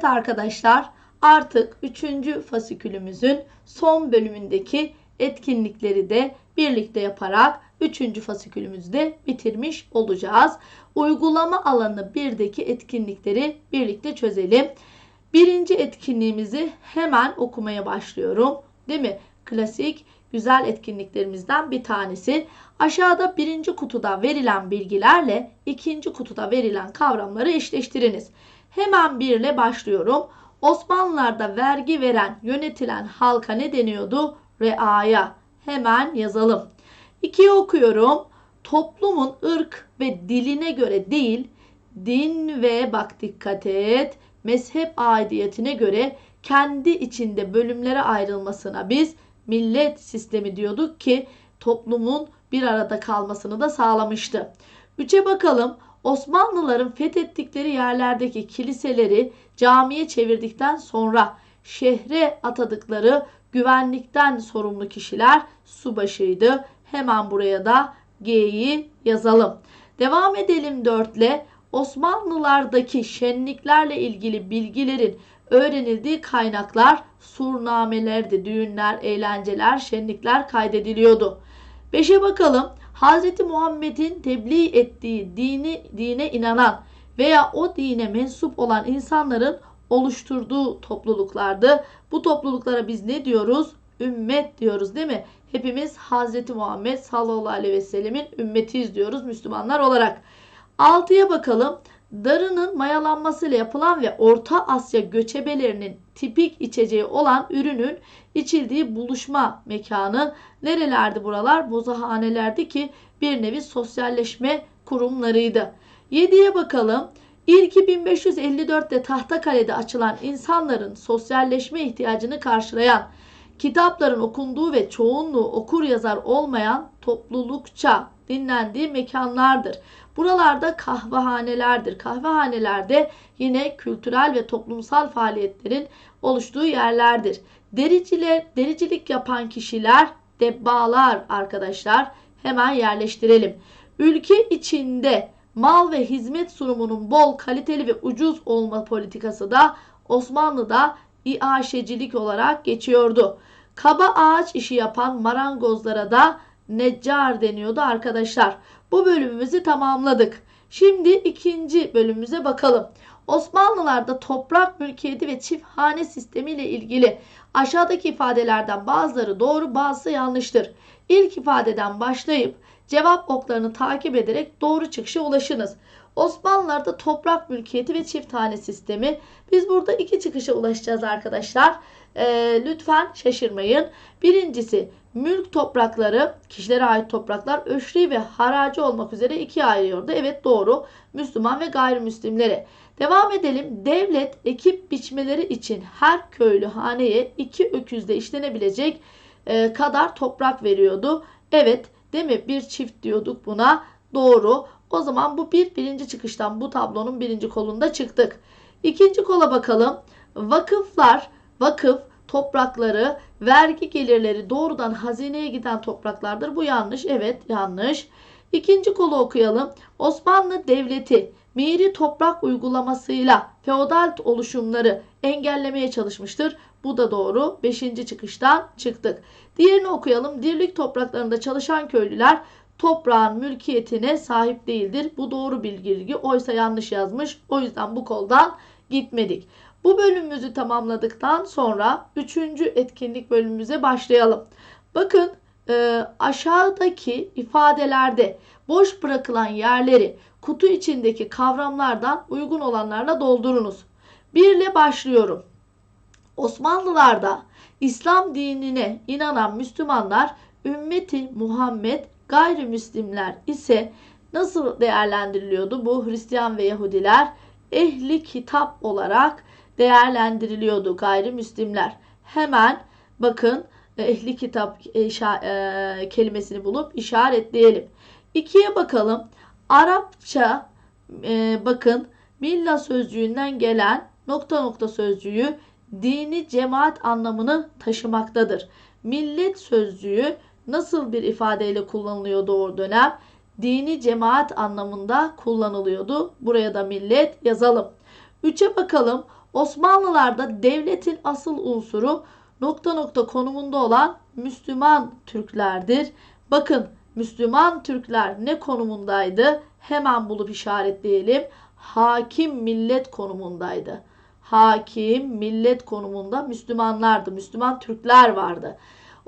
Evet arkadaşlar artık 3. fasikülümüzün son bölümündeki etkinlikleri de birlikte yaparak 3. fasikülümüzü de bitirmiş olacağız. Uygulama alanı 1'deki etkinlikleri birlikte çözelim. Birinci etkinliğimizi hemen okumaya başlıyorum. Değil mi? Klasik güzel etkinliklerimizden bir tanesi. Aşağıda birinci kutuda verilen bilgilerle ikinci kutuda verilen kavramları eşleştiriniz. Hemen bir ile başlıyorum. Osmanlılar'da vergi veren, yönetilen halka ne deniyordu? Reaya. Hemen yazalım. İkiyi okuyorum. Toplumun ırk ve diline göre değil, din ve bak dikkat et, mezhep aidiyetine göre kendi içinde bölümlere ayrılmasına biz millet sistemi diyorduk ki toplumun bir arada kalmasını da sağlamıştı. Üçe bakalım. Osmanlıların fethettikleri yerlerdeki kiliseleri camiye çevirdikten sonra şehre atadıkları güvenlikten sorumlu kişiler subaşıydı. Hemen buraya da G'yi yazalım. Devam edelim 4 ile. Osmanlılardaki şenliklerle ilgili bilgilerin öğrenildiği kaynaklar surnamelerdi. Düğünler, eğlenceler, şenlikler kaydediliyordu. 5'e bakalım. Hazreti Muhammed'in tebliğ ettiği dini dine inanan veya o dine mensup olan insanların oluşturduğu topluluklardı. Bu topluluklara biz ne diyoruz? Ümmet diyoruz değil mi? Hepimiz Hazreti Muhammed sallallahu aleyhi ve sellemin ümmetiyiz diyoruz Müslümanlar olarak. 6'ya bakalım. Darının mayalanmasıyla yapılan ve Orta Asya göçebelerinin tipik içeceği olan ürünün içildiği buluşma mekanı nerelerdi buralar? Bozahanelerdi ki bir nevi sosyalleşme kurumlarıydı. 7'ye bakalım. İlki 1554'te Tahtakale'de açılan insanların sosyalleşme ihtiyacını karşılayan kitapların okunduğu ve çoğunluğu okur yazar olmayan toplulukça dinlendiği mekanlardır. Buralarda kahvehanelerdir. Kahvehanelerde yine kültürel ve toplumsal faaliyetlerin oluştuğu yerlerdir. Dericiler, dericilik yapan kişiler debbalar arkadaşlar. Hemen yerleştirelim. Ülke içinde mal ve hizmet sunumunun bol, kaliteli ve ucuz olma politikası da Osmanlı'da iaşecilik olarak geçiyordu. Kaba ağaç işi yapan marangozlara da neccar deniyordu arkadaşlar. Bu bölümümüzü tamamladık. Şimdi ikinci bölümümüze bakalım. Osmanlılarda toprak mülkiyeti ve çifthane sistemi ile ilgili aşağıdaki ifadelerden bazıları doğru bazısı yanlıştır. İlk ifadeden başlayıp cevap oklarını takip ederek doğru çıkışa ulaşınız. Osmanlılarda toprak mülkiyeti ve çifthane sistemi. Biz burada iki çıkışa ulaşacağız arkadaşlar. Ee, lütfen şaşırmayın. Birincisi mülk toprakları, kişilere ait topraklar öşri ve haracı olmak üzere ikiye ayırıyordu. Evet doğru. Müslüman ve gayrimüslimlere. Devam edelim. Devlet ekip biçmeleri için her köylü haneye iki öküzde işlenebilecek e, kadar toprak veriyordu. Evet değil mi? Bir çift diyorduk buna. Doğru. O zaman bu bir birinci çıkıştan bu tablonun birinci kolunda çıktık. İkinci kola bakalım. Vakıflar, vakıf toprakları, vergi gelirleri doğrudan hazineye giden topraklardır. Bu yanlış. Evet yanlış. İkinci kolu okuyalım. Osmanlı Devleti miri toprak uygulamasıyla feodal oluşumları engellemeye çalışmıştır. Bu da doğru. Beşinci çıkıştan çıktık. Diğerini okuyalım. Dirlik topraklarında çalışan köylüler toprağın mülkiyetine sahip değildir. Bu doğru bilgi. Oysa yanlış yazmış. O yüzden bu koldan gitmedik. Bu bölümümüzü tamamladıktan sonra üçüncü etkinlik bölümümüze başlayalım. Bakın e, aşağıdaki ifadelerde boş bırakılan yerleri kutu içindeki kavramlardan uygun olanlarla doldurunuz. Bir ile başlıyorum. Osmanlılarda İslam dinine inanan Müslümanlar ümmeti Muhammed gayrimüslimler ise nasıl değerlendiriliyordu? Bu Hristiyan ve Yahudiler ehli kitap olarak değerlendiriliyordu gayrimüslimler. Hemen bakın e, ehli kitap e, e, kelimesini bulup işaretleyelim. İkiye bakalım. Arapça bakın milla sözcüğünden gelen nokta nokta sözcüğü dini cemaat anlamını taşımaktadır. Millet sözcüğü nasıl bir ifadeyle kullanılıyordu o dönem? Dini cemaat anlamında kullanılıyordu. Buraya da millet yazalım. Üçe bakalım. Osmanlılarda devletin asıl unsuru nokta nokta konumunda olan Müslüman Türklerdir. Bakın Müslüman Türkler ne konumundaydı? Hemen bulup işaretleyelim. Hakim millet konumundaydı. Hakim millet konumunda Müslümanlardı. Müslüman Türkler vardı.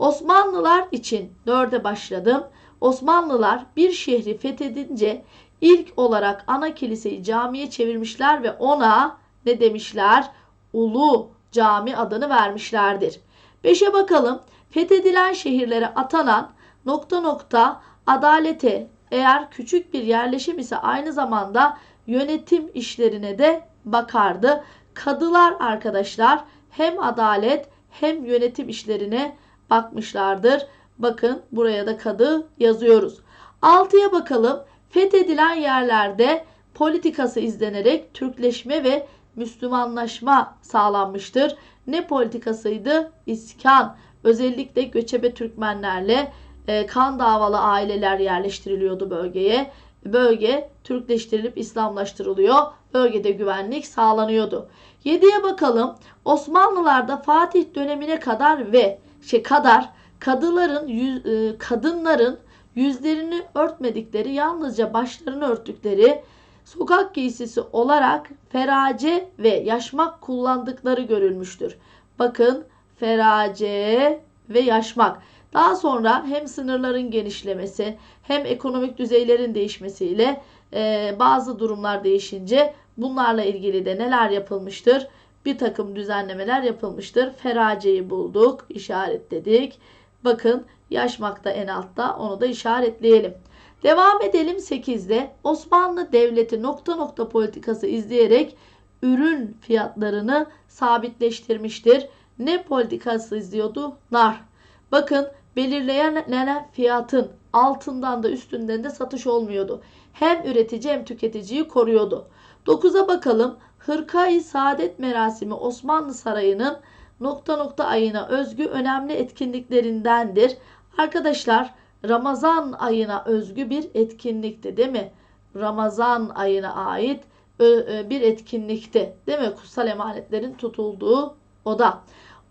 Osmanlılar için dörde başladım. Osmanlılar bir şehri fethedince ilk olarak ana kiliseyi camiye çevirmişler ve ona ne demişler? Ulu Cami adını vermişlerdir. Beşe bakalım. Fethedilen şehirlere atanan nokta nokta adalete eğer küçük bir yerleşim ise aynı zamanda yönetim işlerine de bakardı. Kadılar arkadaşlar hem adalet hem yönetim işlerine bakmışlardır. Bakın buraya da kadı yazıyoruz. Altıya bakalım. Fethedilen yerlerde politikası izlenerek Türkleşme ve Müslümanlaşma sağlanmıştır. Ne politikasıydı? İskan. Özellikle göçebe Türkmenlerle e, kan davalı aileler yerleştiriliyordu bölgeye. Bölge Türkleştirilip İslamlaştırılıyor. Bölgede güvenlik sağlanıyordu. 7'ye bakalım. Osmanlılarda Fatih dönemine kadar ve şey kadar kadıların e, kadınların yüzlerini örtmedikleri, yalnızca başlarını örttükleri sokak giysisi olarak ferace ve yaşmak kullandıkları görülmüştür. Bakın ferace ve yaşmak. Daha sonra hem sınırların genişlemesi hem ekonomik düzeylerin değişmesiyle e, bazı durumlar değişince bunlarla ilgili de neler yapılmıştır? Bir takım düzenlemeler yapılmıştır. Feraceyi bulduk, işaretledik. Bakın yaşmakta en altta onu da işaretleyelim. Devam edelim 8'de. Osmanlı Devleti nokta nokta politikası izleyerek ürün fiyatlarını sabitleştirmiştir. Ne politikası izliyordu? Nar. Bakın belirlenen fiyatın altından da üstünden de satış olmuyordu. Hem üretici hem tüketiciyi koruyordu. 9'a bakalım. Hırkayı Saadet merasimi Osmanlı Sarayı'nın nokta nokta ayına özgü önemli etkinliklerindendir. Arkadaşlar Ramazan ayına özgü bir etkinlikti değil mi? Ramazan ayına ait bir etkinlikti değil mi? Kutsal emanetlerin tutulduğu oda.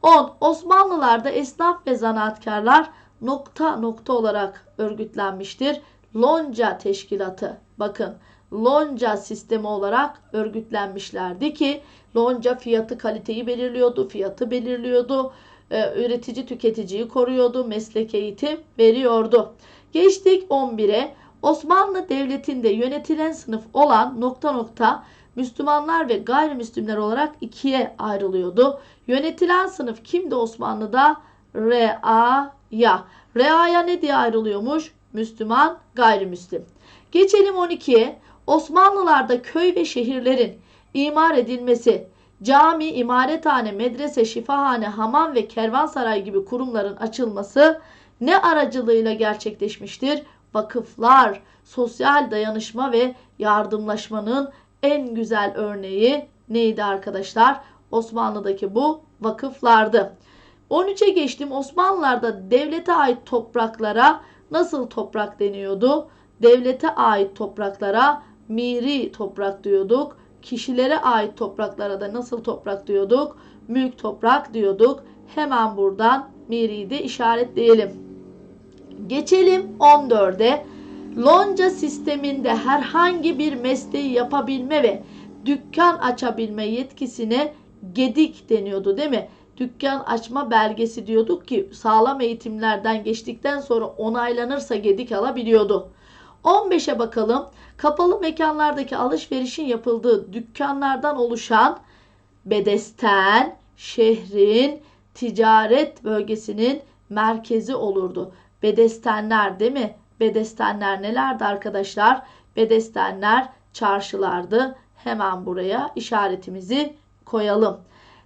10. Osmanlılarda esnaf ve zanaatkarlar nokta nokta olarak örgütlenmiştir. Lonca teşkilatı bakın lonca sistemi olarak örgütlenmişlerdi ki lonca fiyatı kaliteyi belirliyordu, fiyatı belirliyordu, e, üretici tüketiciyi koruyordu, meslek eğitim veriyordu. Geçtik 11'e. Osmanlı Devleti'nde yönetilen sınıf olan nokta nokta Müslümanlar ve gayrimüslimler olarak ikiye ayrılıyordu. Yönetilen sınıf kimdi Osmanlı'da? Reaya. Reaya ne diye ayrılıyormuş? Müslüman, gayrimüslim. Geçelim 12'ye. Osmanlılarda köy ve şehirlerin imar edilmesi, cami, imarethane, medrese, şifahane, hamam ve kervansaray gibi kurumların açılması ne aracılığıyla gerçekleşmiştir? Vakıflar, sosyal dayanışma ve yardımlaşmanın en güzel örneği neydi arkadaşlar? Osmanlı'daki bu vakıflardı. 13'e geçtim. Osmanlılar'da devlete ait topraklara nasıl toprak deniyordu? Devlete ait topraklara miri toprak diyorduk. Kişilere ait topraklara da nasıl toprak diyorduk? Mülk toprak diyorduk. Hemen buradan miri'yi de işaretleyelim. Geçelim 14'e. Lonca sisteminde herhangi bir mesleği yapabilme ve dükkan açabilme yetkisine gedik deniyordu değil mi? Dükkan açma belgesi diyorduk ki sağlam eğitimlerden geçtikten sonra onaylanırsa gedik alabiliyordu. 15'e bakalım. Kapalı mekanlardaki alışverişin yapıldığı dükkanlardan oluşan bedesten şehrin ticaret bölgesinin merkezi olurdu. Bedestenler değil mi? Bedestenler nelerdi arkadaşlar? Bedestenler çarşılardı. Hemen buraya işaretimizi koyalım.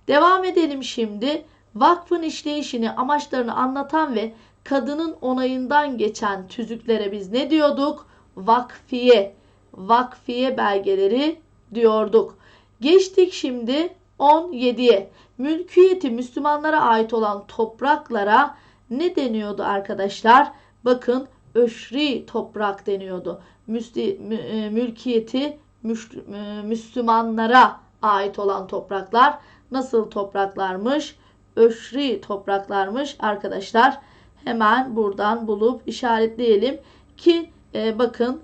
Devam edelim şimdi. Vakfın işleyişini, amaçlarını anlatan ve kadının onayından geçen tüzüklere biz ne diyorduk? Vakfiye, vakfiye belgeleri diyorduk. Geçtik şimdi 17'ye. Mülkiyeti Müslümanlara ait olan topraklara ne deniyordu arkadaşlar? Bakın öşri toprak deniyordu. E, mülkiyeti e, Müslümanlara ait olan topraklar nasıl topraklarmış? Öşri topraklarmış arkadaşlar. Hemen buradan bulup işaretleyelim ki e, bakın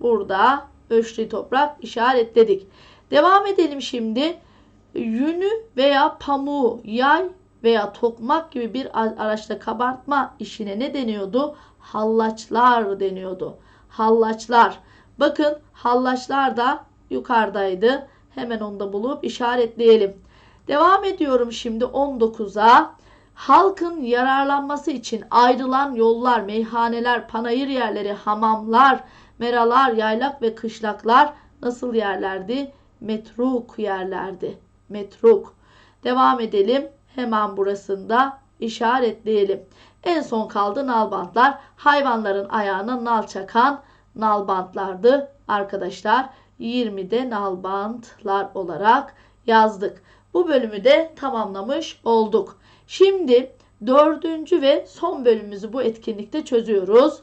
burada öşri toprak işaretledik. Devam edelim şimdi. Yünü veya pamuğu yay veya tokmak gibi bir araçta kabartma işine ne deniyordu? Hallaçlar deniyordu. Hallaçlar. Bakın hallaçlar da yukarıdaydı. Hemen onu da bulup işaretleyelim. Devam ediyorum şimdi 19'a. Halkın yararlanması için ayrılan yollar, meyhaneler, panayır yerleri, hamamlar, meralar, yaylak ve kışlaklar nasıl yerlerdi? Metruk yerlerdi. Metruk. Devam edelim. Hemen burasında işaretleyelim. En son kaldı nalbantlar. Hayvanların ayağına nal çakan nalbantlardı arkadaşlar. 20'de nalbantlar olarak yazdık. Bu bölümü de tamamlamış olduk. Şimdi dördüncü ve son bölümümüzü bu etkinlikte çözüyoruz.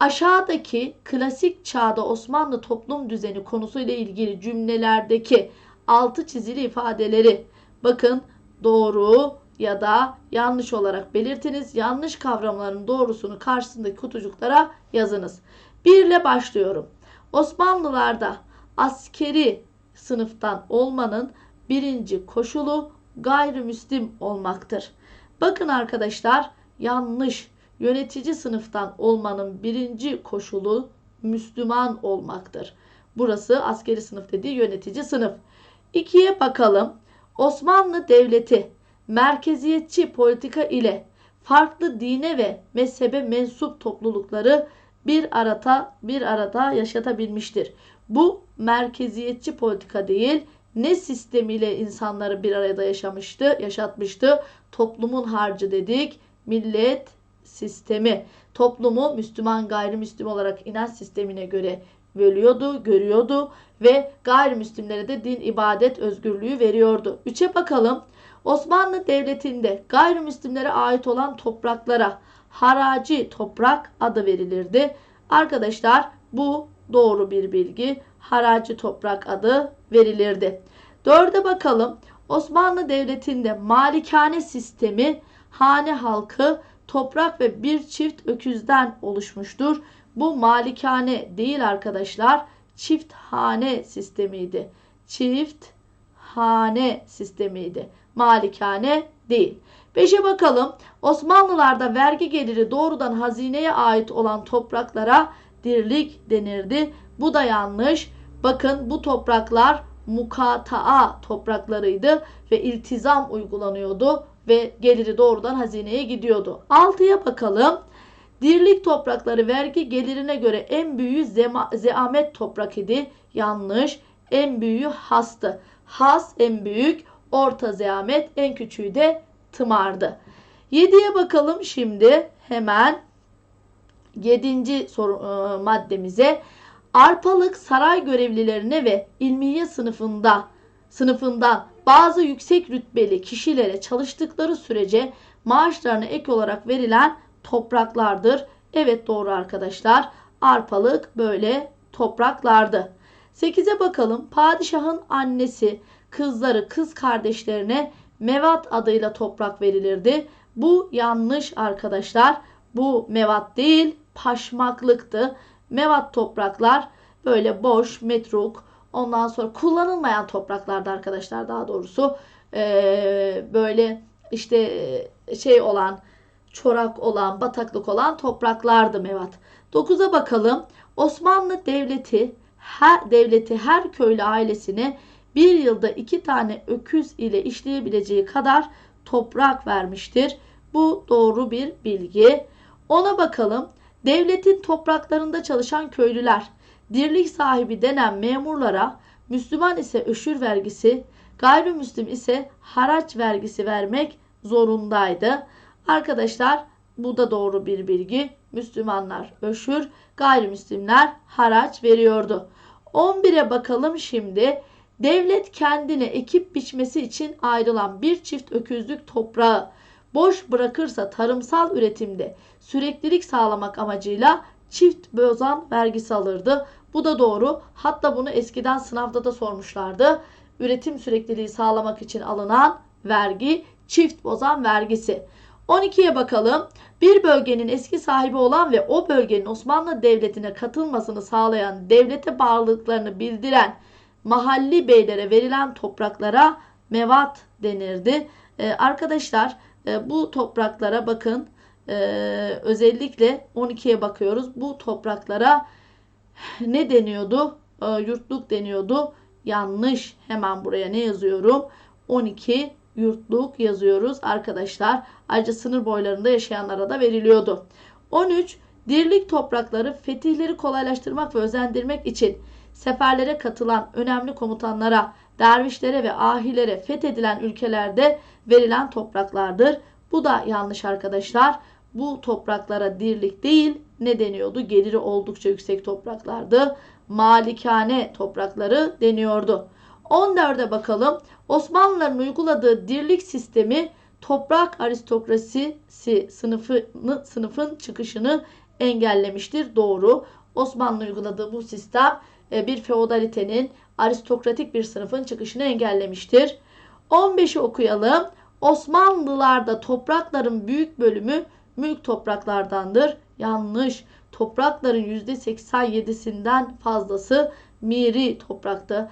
Aşağıdaki klasik çağda Osmanlı toplum düzeni konusuyla ilgili cümlelerdeki altı çizili ifadeleri bakın doğru ya da yanlış olarak belirtiniz. Yanlış kavramların doğrusunu karşısındaki kutucuklara yazınız. 1 ile başlıyorum. Osmanlılarda askeri sınıftan olmanın birinci koşulu gayrimüslim olmaktır. Bakın arkadaşlar yanlış yönetici sınıftan olmanın birinci koşulu Müslüman olmaktır. Burası askeri sınıf dediği yönetici sınıf. İkiye bakalım. Osmanlı Devleti merkeziyetçi politika ile farklı dine ve mezhebe mensup toplulukları bir arada bir arada yaşatabilmiştir. Bu merkeziyetçi politika değil, ne sistemiyle insanları bir arada yaşamıştı, yaşatmıştı? Toplumun harcı dedik. Millet sistemi. Toplumu Müslüman gayrimüslim olarak inanç sistemine göre bölüyordu, görüyordu ve gayrimüslimlere de din ibadet özgürlüğü veriyordu. Üçe bakalım. Osmanlı Devleti'nde gayrimüslimlere ait olan topraklara haraci toprak adı verilirdi. Arkadaşlar bu doğru bir bilgi. Haraci toprak adı verilirdi. Dörde bakalım. Osmanlı Devleti'nde malikane sistemi hane halkı toprak ve bir çift öküzden oluşmuştur. Bu malikane değil arkadaşlar. Çift hane sistemiydi. Çift hane sistemiydi. Malikane değil. Beşe bakalım. Osmanlılarda vergi geliri doğrudan hazineye ait olan topraklara dirlik denirdi. Bu da yanlış. Bakın bu topraklar mukataa topraklarıydı ve iltizam uygulanıyordu ve geliri doğrudan hazineye gidiyordu. Altıya bakalım. Dirlik toprakları vergi gelirine göre en büyüğü zeamet toprak idi. Yanlış. En büyüğü hastı. Has en büyük, orta zeamet, en küçüğü de tımardı. 7'ye bakalım şimdi hemen 7. Soru, e, maddemize. Arpalık saray görevlilerine ve ilmiye sınıfında sınıfından bazı yüksek rütbeli kişilere çalıştıkları sürece maaşlarına ek olarak verilen topraklardır. Evet doğru arkadaşlar. Arpalık böyle topraklardı. 8'e bakalım. Padişahın annesi, kızları, kız kardeşlerine mevat adıyla toprak verilirdi. Bu yanlış arkadaşlar. Bu mevat değil, paşmaklıktı. Mevat topraklar böyle boş, metruk, ondan sonra kullanılmayan topraklarda arkadaşlar daha doğrusu ee, böyle işte şey olan, çorak olan, bataklık olan topraklardı mevat. 9'a bakalım. Osmanlı Devleti her devleti her köylü ailesine bir yılda iki tane öküz ile işleyebileceği kadar toprak vermiştir. Bu doğru bir bilgi. Ona bakalım. Devletin topraklarında çalışan köylüler, dirlik sahibi denen memurlara Müslüman ise öşür vergisi, gayrimüslim ise haraç vergisi vermek zorundaydı. Arkadaşlar bu da doğru bir bilgi. Müslümanlar öşür, gayrimüslimler haraç veriyordu. 11'e bakalım şimdi. Devlet kendine ekip biçmesi için ayrılan bir çift öküzlük toprağı boş bırakırsa tarımsal üretimde süreklilik sağlamak amacıyla çift bozan vergisi alırdı. Bu da doğru. Hatta bunu eskiden sınavda da sormuşlardı. üretim sürekliliği sağlamak için alınan vergi çift bozan vergisi. 12'ye bakalım. Bir bölgenin eski sahibi olan ve o bölgenin Osmanlı Devleti'ne katılmasını sağlayan devlete bağlılıklarını bildiren mahalli beylere verilen topraklara mevat denirdi. Ee, arkadaşlar e, bu topraklara bakın e, özellikle 12'ye bakıyoruz. Bu topraklara ne deniyordu? E, yurtluk deniyordu. Yanlış. Hemen buraya ne yazıyorum? 12 yurtluk yazıyoruz arkadaşlar. Ayrıca sınır boylarında yaşayanlara da veriliyordu. 13 dirlik toprakları fetihleri kolaylaştırmak ve özendirmek için seferlere katılan önemli komutanlara, dervişlere ve ahilere fethedilen ülkelerde verilen topraklardır. Bu da yanlış arkadaşlar. Bu topraklara dirlik değil ne deniyordu? Geliri oldukça yüksek topraklardı. Malikane toprakları deniyordu. 14'e bakalım. Osmanlıların uyguladığı dirlik sistemi toprak aristokrasisi sınıfını, sınıfın çıkışını engellemiştir. Doğru. Osmanlı uyguladığı bu sistem e, bir feodalitenin aristokratik bir sınıfın çıkışını engellemiştir. 15'i okuyalım. Osmanlılarda toprakların büyük bölümü mülk topraklardandır. Yanlış. Toprakların %87'sinden fazlası miri topraktı.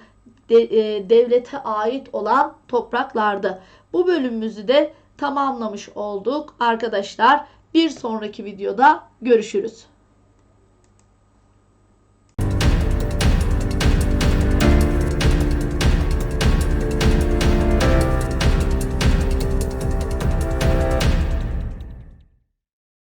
De, e, devlete ait olan topraklardı. Bu bölümümüzü de tamamlamış olduk arkadaşlar. Bir sonraki videoda görüşürüz.